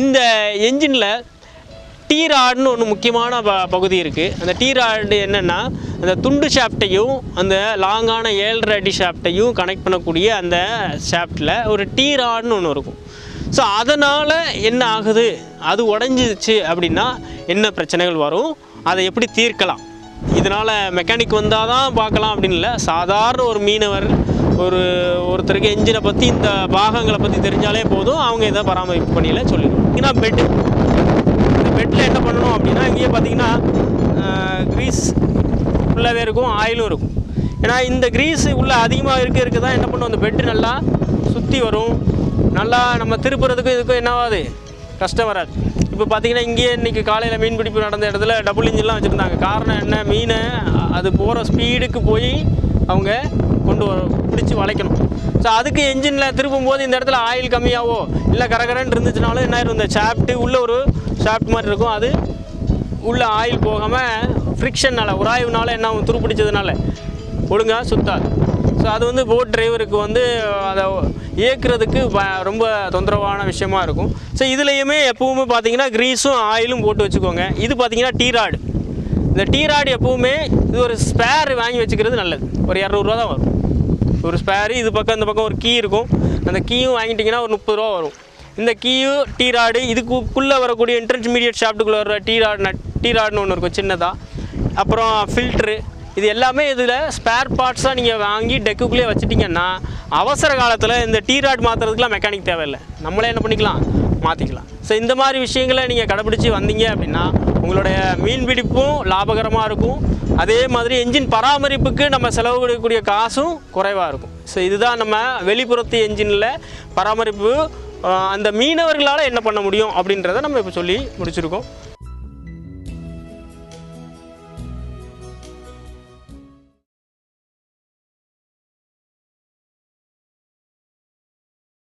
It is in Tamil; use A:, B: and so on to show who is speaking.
A: இந்த என்ஜினில் டீராடுன்னு ஒன்று முக்கியமான ப பகுதி இருக்குது அந்த டீராடு என்னென்னா அந்த துண்டு ஷாஃப்ட்டையும் அந்த லாங்கான ஏழரை அடி ஷாஃப்ட்டையும் கனெக்ட் பண்ணக்கூடிய அந்த ஷாஃப்ட்டில் ஒரு டீராடுன்னு ஒன்று இருக்கும். ஸோ அதனால் என்ன ஆகுது? அது உடஞ்சிச்சு அப்படின்னா என்ன பிரச்சனைகள் வரும்? அதை எப்படி தீர்க்கலாம்? இதனால் மெக்கானிக் வந்தால் தான் பார்க்கலாம் அப்படின்னு இல்லை. சாதாரண ஒரு மீனவர் ஒரு ஒருத்தருக்கு என்ஜினை பற்றி இந்த பாகங்களை பற்றி தெரிஞ்சாலே போதும். அவங்க இதை பராமரிப்பு பண்ணியில் சொல்லிடுவோம் ஏன்னா பெட்டு இந்த பெட்டில் என்ன பண்ணணும் அப்படின்னா இங்கேயே பார்த்தீங்கன்னா க்ரீஸ் ஃபுல்லாகவே இருக்கும் ஆயிலும் இருக்கும். ஏன்னா இந்த க்ரீஸ் உள்ள அதிகமாக இருக்க இருக்க தான் என்ன பண்ணும் அந்த பெட்டு நல்லா சுற்றி வரும். நல்லா நம்ம திருப்புறதுக்கும் இதுக்கும் என்னவாது கஷ்டம் வராது. இப்போ பார்த்தீங்கன்னா இங்கேயே இன்றைக்கி காலையில் மீன் பிடிப்பு நடந்த இடத்துல டபுள் இன்ஜின்லாம் வச்சுருந்தாங்க. காரணம் என்ன? மீனை அது போகிற ஸ்பீடுக்கு போய் அவங்க கொண்டு வர பிடிச்சி வளைக்கணும். ஸோ அதுக்கு என்ஜினில் திருப்பும் போது இந்த இடத்துல ஆயில் கம்மியாகவோ இல்லை கரகரன்னு இருந்துச்சுனாலும் என்ன ஆயிரும் இந்த ஷாஃப்ட்டு உள்ளே ஒரு ஷாஃப்ட் மாதிரி இருக்கும். அது உள்ளே ஆயில் போகாமல் ஃப்ரிக்ஷனால் உராய்வுனால என்ன ஆகும் துருப்பிடிச்சதுனால ஒழுங்காக சுத்தாது. ஸோ அது வந்து போட் டிரைவருக்கு வந்து அதை இயக்குறதுக்கு ரொம்ப தொந்தரவான விஷயமா இருக்கும். ஸோ இதுலேயுமே எப்பவுமே பார்த்தீங்கன்னா க்ரீஸும் ஆயிலும் போட்டு வச்சுக்கோங்க. இது பார்த்தீங்கன்னா டீராடு இந்த டீ ராடு எப்பவுமே இது ஒரு ஸ்பேர் வாங்கி வச்சுக்கிறது நல்லது. ஒரு இரநூறுவா தான் வரும். ஒரு ஸ்பேரு இது பக்கம் இந்த பக்கம் ஒரு கீ இருக்கும். அந்த கீயும் வாங்கிட்டிங்கன்னா ஒரு முப்பது ரூபா வரும். இந்த கீயும் டீ ராடு இதுக்குள்ளே வரக்கூடிய இன்டர்மீடியட் ஷாப்ட்டுக்குள்ளே வர டீ ராடு டீ ராடுன்னு ஒன்று இருக்கும் சின்னதாக அப்புறம் ஃபில்ட்ரு இது எல்லாமே இதில் ஸ்பேர் பார்ட்ஸாக நீங்கள் வாங்கி டெக்குக்குள்ளேயே வச்சுட்டிங்கன்னா அவசர காலத்தில் இந்த டீ ராட் மாற்றுறதுக்குலாம் மெக்கானிக் தேவையில்லை. நம்மளே என்ன பண்ணிக்கலாம்? மாற்றிக்கலாம் ஸோ இந்த மாதிரி விஷயங்களை நீங்கள் கடைப்பிடிச்சி வந்தீங்க அப்படின்னா உங்களுடைய மீன் பிடிப்பும் லாபகரமாக இருக்கும். அதே மாதிரி என்ஜின் பராமரிப்புக்கு நம்ம செலவு கொடுக்கக்கூடிய காசும் குறைவாக இருக்கும். ஸோ இதுதான் நம்ம வெளிப்புறத்து என்ஜினில் பராமரிப்பு அந்த மீனவர்களால் என்ன பண்ண முடியும் அப்படின்றத நம்ம இப்போ சொல்லி முடிச்சிருக்கோம்.